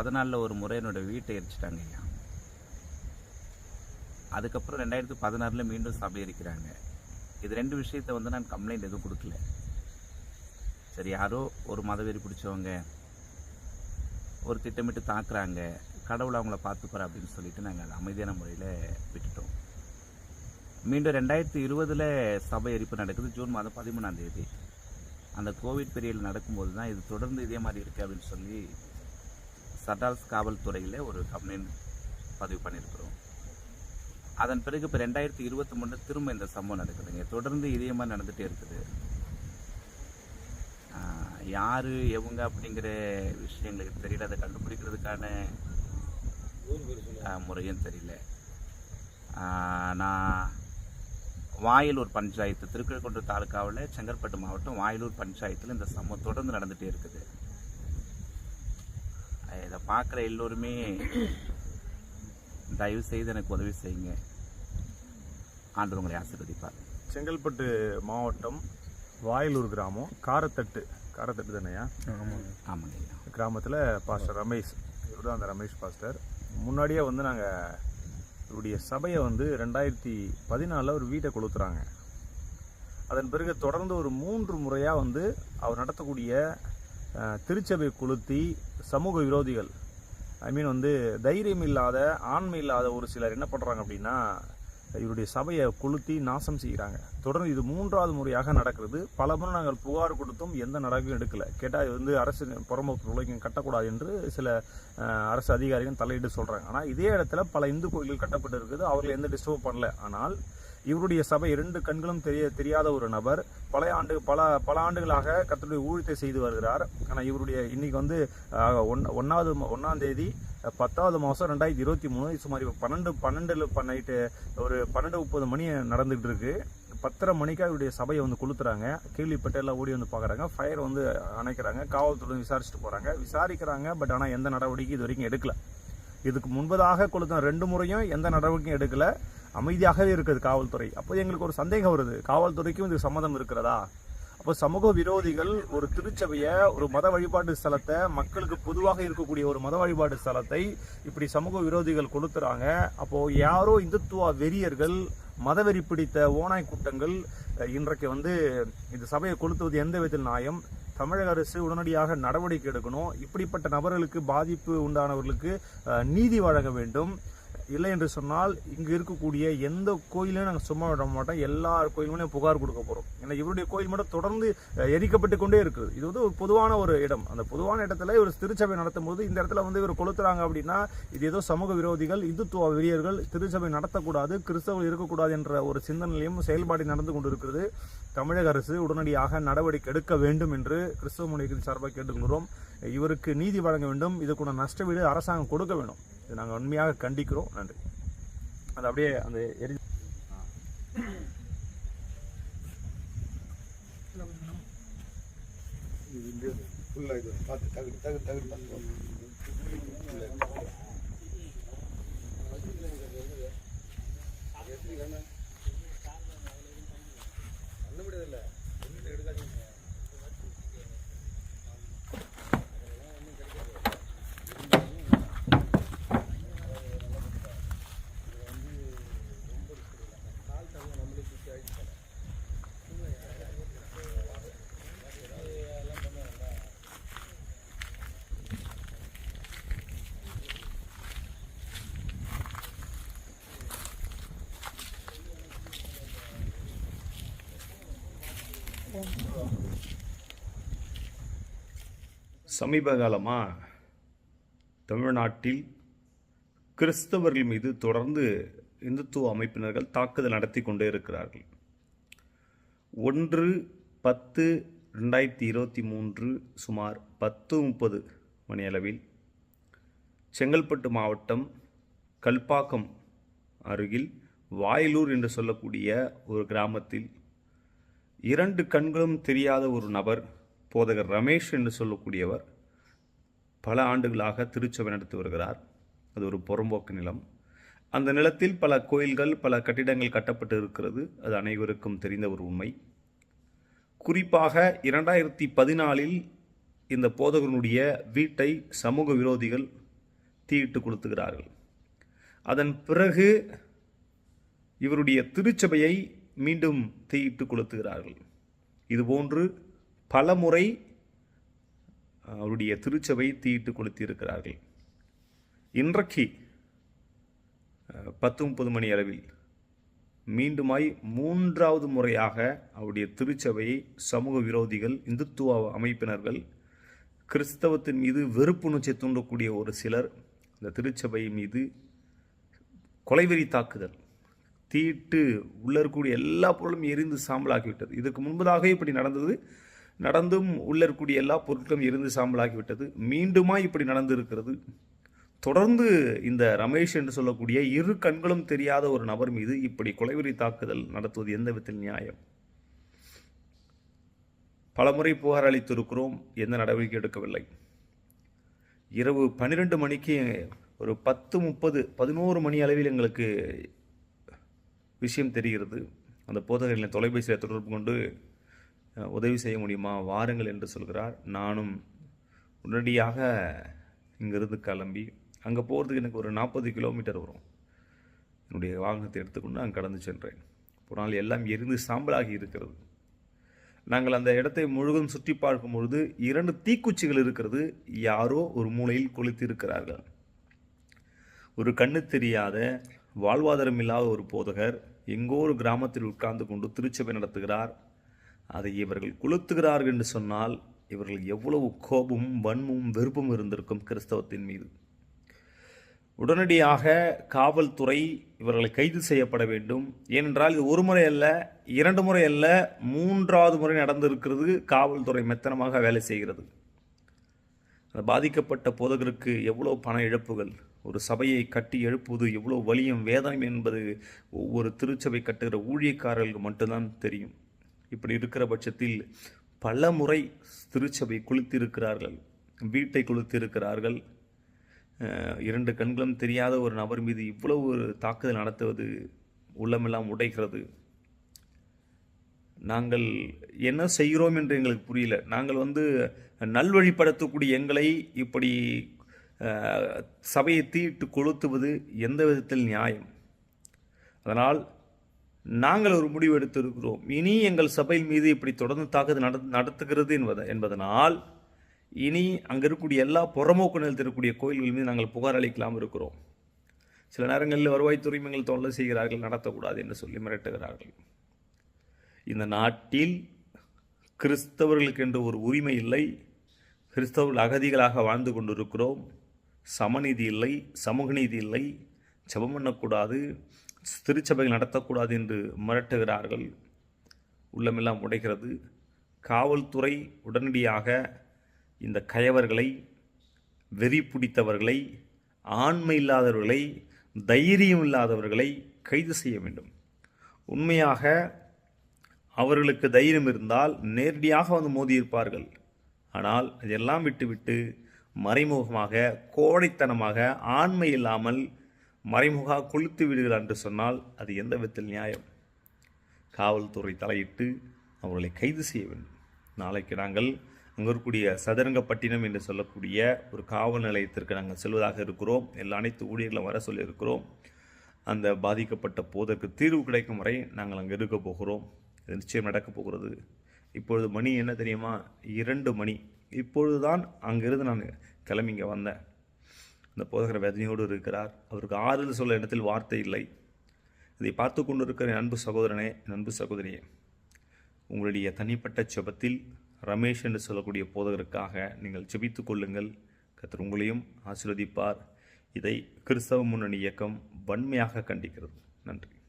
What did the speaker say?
பதினாலில் ஒரு முறை என்னோட வீட்டை எரிச்சிட்டாங்க ஐயா. அதுக்கப்புறம் ரெண்டாயிரத்து பதினாறில் மீண்டும் சபை எரிக்கிறாங்க. இது ரெண்டு விஷயத்தை வந்து நான் கம்ப்ளைண்ட் எதுவும் கொடுக்கல. சரி யாரோ ஒரு மதவெறி பிடிச்சவங்க ஒரு திட்டமிட்டு தாக்குறாங்க கடவுள் அவங்கள பார்த்துப்பார் அப்படின்னு சொல்லிட்டு நாங்கள் அதை அமைதியான முறையில் விட்டுட்டோம். மீண்டும் ரெண்டாயிரத்தி இருபதில் சபை எரிப்பு நடக்குது ஜூன் மாதம் பதிமூணாம் தேதி. அந்த கோவிட் பீரியட் நடக்கும்போது தான் இது தொடர்ந்து இதே மாதிரி இருக்குது அப்படின்னு சொல்லி சடால்ஸ் காவல்துறையில் ஒரு கம்ப்ளைண்ட் பதிவு பண்ணியிருக்கிறோம். அதன் பிறகு இப்போ ரெண்டாயிரத்தி இருபத்தி மூணு திரும்ப இந்த சம்பவம் நடக்குதுங்க. தொடர்ந்து இதே மாதிரி நடந்துகிட்டே இருக்குது யார் எவங்க அப்படிங்கிற விஷயங்களுக்கு தெரியல. அதை கண்டுபிடிக்கிறதுக்கான முறையும் தெரியல. நான் வாயிலூர் பஞ்சாயத்து திருக்கழுக்குன்று தாலுக்காவில் செங்கற்பட்டு மாவட்டம் வாயிலூர் பஞ்சாயத்தில் இந்த சம்பவம் தொடர்ந்து நடந்துகிட்டே இருக்குது. இதை பார்க்குற எல்லோருமே தயவு செய்து எனக்கு உதவி செய்யுங்க. ஆண்டவர் உங்களை ஆசீர்வதிப்பார். செங்கல்பட்டு மாவட்டம் வாயிலூர் கிராமம் காரத்தட்டு. காரத்தட்டு தானேயா? ஆமாங்க. ஐயா கிராமத்தில் பாஸ்டர் ரமேஷ். இவர் தான் அந்த ரமேஷ் பாஸ்டர். முன்னாடியே வந்து நாங்கள் இவருடைய சபையை வந்து ரெண்டாயிரத்தி பதினாலில் ஒரு வீட்டை கொளுத்துறாங்க. அதன் பிறகு தொடர்ந்து ஒரு மூன்று முறையாக வந்து அவர் நடத்தக்கூடிய திருச்சபை கொளுத்தி சமூக விரோதிகள். ஐ மீன் வந்து தைரியம் இல்லாத ஆண்மை இல்லாத ஒரு சிலர் என்ன பண்ணுறாங்க அப்படின்னா இவருடைய சபையை கொளுத்தி நாசம் செய்கிறாங்க. தொடர்ந்து இது மூன்றாவது முறையாக நடக்கிறது. பல முறை நாங்கள் புகார் கொடுத்தும் எந்த நடக்கும் எடுக்கலை. கேட்டால் இது வந்து அரசு புறம்போக்கு உலகம் கட்டக்கூடாது என்று சில அரசு அதிகாரிகள் தலையிட்டு சொல்கிறாங்க ஆனால் இதே இடத்துல பல இந்து கோயில்கள் கட்டப்பட்டு இருக்குது அவர்கள் எந்த டிஸ்டர்ப் பண்ணல. ஆனால் இவருடைய சபை இரண்டு கண்களும் தெரிய தெரியாத ஒரு நபர். பல ஆண்டு பல பல ஆண்டுகளாக கத்தருடைய ஊழியத்தை செய்து வருகிறார். ஆனால் இவருடைய இன்னைக்கு வந்து ஒன் ஒன்றாவது ஒன்றாம் தேதி பத்தாவது மாதம் ரெண்டாயிரத்தி இருபத்தி மூணு சுமார் இப்போ பன்னெண்டு பன்னெண்டுல நைட்டு ஒரு பன்னெண்டு முப்பது மணி நடந்துகிட்டு இருக்கு. பத்தரை மணிக்கா இவருடைய சபையை வந்து கொளுத்துறாங்க. கேள்விப்பட்டு எல்லாம் ஓடி வந்து பார்க்குறாங்க ஃபயர் வந்து அணைக்கிறாங்க. காவல்துறை விசாரிச்சுட்டு போகிறாங்க விசாரிக்கிறாங்க பட் ஆனால் எந்த நடவடிக்கையும் இது வரைக்கும் எடுக்கல. இதுக்கு முன்பதாக கொளுத்தின ரெண்டு முறையும் எந்த நடவடிக்கையும் எடுக்கல. அமைதியாகவே இருக்குது காவல்துறை. அப்போ எங்களுக்கு ஒரு சந்தேகம் வருது. காவல்துறைக்கும் இதுக்கு சம்மதம் இருக்கிறதா? அப்போ சமூக விரோதிகள் ஒரு திருச்சபையை ஒரு மத வழிபாட்டு ஸ்தலத்தை மக்களுக்கு பொதுவாக இருக்கக்கூடிய ஒரு மத வழிபாட்டு ஸ்தலத்தை இப்படி சமூக விரோதிகள் கொளுத்துறாங்க. அப்போ யாரோ இந்துத்துவ வெறியர்கள் மதவெறி பிடித்த ஓனாய் கூட்டங்கள் இன்றைக்கு வந்து இந்த சபையை கொளுத்துவது எந்த விதத்தில் நியாயம்? தமிழக அரசு உடனடியாக நடவடிக்கை எடுக்கணும். இப்படிப்பட்ட நபர்களுக்கு பாதிப்பு உண்டானவர்களுக்கு நீதி வழங்க வேண்டும். இல்லை என்று சொன்னால் இங்கு இருக்கக்கூடிய எந்த கோயிலையும் நாங்கள் சும்மா விட மாட்டோம். எல்லா கோயிலுமே புகார் கொடுக்க போகிறோம் ஏன்னா இவருடைய கோயில் மட்டும் தொடர்ந்து எரிக்கப்பட்டு கொண்டே இருக்குது இது வந்து ஒரு பொதுவான ஒரு இடம். அந்த பொதுவான இடத்துல இவர் திருச்சபை நடத்தும் போது இந்த இடத்துல வந்து இவர் கொளுத்துறாங்க அப்படின்னா இது ஏதோ சமூக விரோதிகள் இந்துத்துவ வெறியர்கள் திருச்சபை நடத்தக்கூடாது கிறிஸ்தவர்கள் இருக்கக்கூடாது என்ற ஒரு சிந்தனையும் செயல்பாடு நடந்து கொண்டிருக்கிறது. தமிழக அரசு உடனடியாக நடவடிக்கை எடுக்க வேண்டும் என்று கிறிஸ்தவ முனைகளின் சார்பாக கேட்டுக்கொள்கிறோம். இவருக்கு நீதி வழங்க வேண்டும். இதுக்குள்ள நஷ்டவீடு அரசாங்கம் கொடுக்க வேண்டும். இதை நாங்கள் உண்மையாக கண்டிக்கிறோம். நன்றி. அது அப்படியே அந்த எரி ஃபுல்லாக இது பார்த்து சமீப காலமாக தமிழ்நாட்டில் கிறிஸ்தவர்கள் மீது தொடர்ந்து இந்துத்துவ அமைப்பினர்கள் தாக்குதல் நடத்தி கொண்டே இருக்கிறார்கள். ஒன்று பத்து ரெண்டாயிரத்தி இருபத்தி மூன்று சுமார் பத்து முப்பது மணியளவில் செங்கல்பட்டு மாவட்டம் கல்பாக்கம் அருகில் வாயிலூர் என்று சொல்லக்கூடிய ஒரு கிராமத்தில் இரண்டு கண்களும் தெரியாத ஒரு நபர் போதகர் ரமேஷ் என்று சொல்லக்கூடியவர் பல ஆண்டுகளாக திருச்சபை நடத்தி வருகிறார். அது ஒரு புறம்போக்கு நிலம். அந்த நிலத்தில் பல கோயில்கள் பல கட்டிடங்கள் கட்டப்பட்டு இருக்கிறது. அது அனைவருக்கும் தெரிந்த ஒரு உண்மை. குறிப்பாக இரண்டாயிரத்தி பதினாலில் இந்த போதகனுடைய வீட்டை சமூக விரோதிகள் தீயிட்டு கொளுத்துகிறார்கள். அதன் பிறகு இவருடைய திருச்சபையை மீண்டும் தீயிட்டு கொளுத்துகிறார்கள். இதுபோன்று பலமுறை அவருடைய திருச்சபை தீயிட்டு கொளுத்தியிருக்கிறார்கள். இன்றைக்கு பத்து முப்பது மணி அளவில் மீண்டுமாய் மூன்றாவது முறையாக அவருடைய திருச்சபையை சமூக விரோதிகள் இந்துத்துவ அமைப்பினர்கள் கிறிஸ்தவத்தின் மீது வெறுப்புணர்ச்சி தூண்டக்கூடிய ஒரு சிலர் இந்த திருச்சபை மீது கொலைவெறி தாக்குதல் தீட்டு உள்ள இருக்கக்கூடிய எல்லா பொருளும் எரிந்து சாம்பலாக்கிவிட்டது இதற்கு முன்பதாக இப்படி நடந்தது. நடந்தும் உள்ள இருக்கக்கூடிய எல்லா பொருட்களும் எரிந்து சாம்பலாகிவிட்டது. மீண்டுமா இப்படி நடந்திருக்கிறது. தொடர்ந்து இந்த ரமேஷ் என்று சொல்லக்கூடிய இரு கண்களும் தெரியாத ஒரு நபர் மீது இப்படி கொலைவெறி தாக்குதல் நடத்துவது எந்த விதத்தில் நியாயம்? பலமுறை புகார் அளித்திருக்கிறோம். எந்த நடவடிக்கை எடுக்கவில்லை. இரவு பன்னிரெண்டு மணிக்கு ஒரு பத்து முப்பது பதினோரு மணி அளவில் எங்களுக்கு விஷயம் தெரிகிறது. அந்த போதகர்களின் தொலைபேசியில் தொடர்பு கொண்டு உதவி செய்ய முடியுமா? வாருங்கள் என்று சொல்கிறார். நானும் உடனடியாக இங்கிருந்து கிளம்பி அங்கே போகிறதுக்கு எனக்கு ஒரு நாற்பது கிலோமீட்டர் வரும். என்னுடைய வாகனத்தை எடுத்துக்கொண்டு அங்கே கடந்து சென்றேன். போனால் எல்லாம் எரிந்து சாம்பலாகி இருக்கிறது. நாங்கள் அந்த இடத்தை முழுவதும் சுற்றி பார்க்கும் பொழுது இரண்டு தீக்குச்சிகள் இருக்கிறது. யாரோ ஒரு மூலையில் கொளுத்தி இருக்கிறார்கள் ஒரு கண்ணு தெரியாத வாழ்வாதாரம் இல்லாத ஒரு போதகர் எங்கோ ஒரு கிராமத்தில் உட்கார்ந்து கொண்டு திருச்சபை நடத்துகிறார். அதை இவர்கள் கொளுத்துகிறார்கள் என்று சொன்னால் இவர்கள் எவ்வளவு கோபமும் வன்மும் வெறுப்பும் இருந்திருக்கும் கிறிஸ்தவத்தின் மீது. உடனடியாக காவல்துறை இவர்களை கைது செய்யப்பட வேண்டும். ஏனென்றால் இது ஒரு முறை அல்ல இரண்டு முறை அல்ல மூன்றாவது முறை நடந்திருக்கிறது காவல்துறை மெத்தனமாக வேலை செய்கிறது. அந்த பாதிக்கப்பட்ட போதகருக்கு எவ்வளோ பண இழப்புகள் ஒரு சபையை கட்டி எழுப்புவது எவ்வளோ வலியும் வேதனையும் என்பது ஒவ்வொரு திருச்சபை கட்டுகிற ஊழியக்காரர்களுக்கு மட்டும்தான் தெரியும். இப்படி இருக்கிற பட்சத்தில் பல முறை திருச்சபை குளித்திருக்கிறார்கள் வீட்டை குளித்திருக்கிறார்கள். இரண்டு கண்களும் தெரியாத ஒரு நபர் மீது இவ்வளவு ஒரு தாக்குதல் நடத்துவது உள்ளமெல்லாம் உடைகிறது. நாங்கள் என்ன செய்கிறோம் என்று எங்களுக்கு புரியல. நாங்கள் வந்து நல்வழிப்படுத்தக்கூடிய எங்களை இப்படி சபையை தீட்டு கொளுத்துவது எந்த விதத்தில் நியாயம்? அதனால் நாங்கள் ஒரு முடிவு எடுத்திருக்கிறோம். இனி எங்கள் சபையின் மீது இப்படி தொடர்ந்து தாக்குதல் நட நடத்துகிறது என்பத என்பதனால் இனி அங்கே இருக்கக்கூடிய எல்லா புறமோக்கு நிலத்தில் இருக்கக்கூடிய கோயில்கள் மீது நாங்கள் புகார் அளிக்கலாம் இருக்கிறோம். சில நேரங்களில் வருவாய்த்துறை எங்கள் தொல்லை செய்கிறார்கள் நடத்தக்கூடாது என்று சொல்லி மிரட்டுகிறார்கள். இந்த நாட்டில் கிறிஸ்தவர்களுக்கு என்று ஒரு உரிமை இல்லை. கிறிஸ்தவர்கள் அகதிகளாக வாழ்ந்து கொண்டிருக்கிறோம். சமநீதி இல்லை சமூக நீதி இல்லை ஜெபம் பண்ணக்கூடாது திருச்சபைகள் நடத்தக்கூடாது என்று மிரட்டுகிறார்கள். உள்ளமெல்லாம் உடைகிறது. காவல்துறை உடனடியாக இந்த கயவர்களை வெறி பிடித்தவர்களை ஆண்மை இல்லாதவர்களை தைரியம் இல்லாதவர்களை கைது செய்ய வேண்டும். உண்மையாக அவர்களுக்கு தைரியம் இருந்தால் நேரடியாக வந்து மோதியிருப்பார்கள் ஆனால் அதெல்லாம் விட்டுவிட்டு மறைமுகமாக கோழைத்தனமாக ஆண்மை இல்லாமல் மறைமுக கொளுத்து விடுகிறார் என்று சொன்னால் அது எந்த விதத்தில் நியாயம்? காவல்துறை தலையிட்டு அவர்களை கைது செய்ய வேண்டும். நாளைக்கு நாங்கள் அங்கே இருக்கக்கூடிய சதுரங்கப்பட்டினம் என்று சொல்லக்கூடிய ஒரு காவல் நிலையத்திற்கு நாங்கள் செல்வதாக இருக்கிறோம். எல்லா அனைத்து ஊழியர்களும் வர சொல்லியிருக்கிறோம். அந்த பாதிக்கப்பட்ட போதற்கு தீர்வு கிடைக்கும் வரை நாங்கள் அங்கே இருக்க போகிறோம். நிச்சயம் நடக்கப் போகிறது. இப்பொழுது மணி என்ன தெரியுமா? இரண்டு மணி. இப்பொழுது தான் அங்கிருந்து நான் கிளம்பி இங்கே வந்தேன். அந்த போதகர் வேதனையோடு இருக்கிறார். அவருக்கு ஆறுதல் சொல்ல இடத்தில் வார்த்தை இல்லை. இதை பார்த்து கொண்டிருக்கிற என் அன்பு சகோதரனே என் அன்பு சகோதரியே உங்களுடைய தனிப்பட்ட செபத்தில் ரமேஷ் என்று சொல்லக்கூடிய போதகருக்காக நீங்கள் செபித்து கொள்ளுங்கள். கத்தர் உங்களையும் ஆசீர்வதிப்பார். இதை கிறிஸ்தவ முன்னணி இயக்கம் வன்மையாக கண்டிக்கிறது. நன்றி.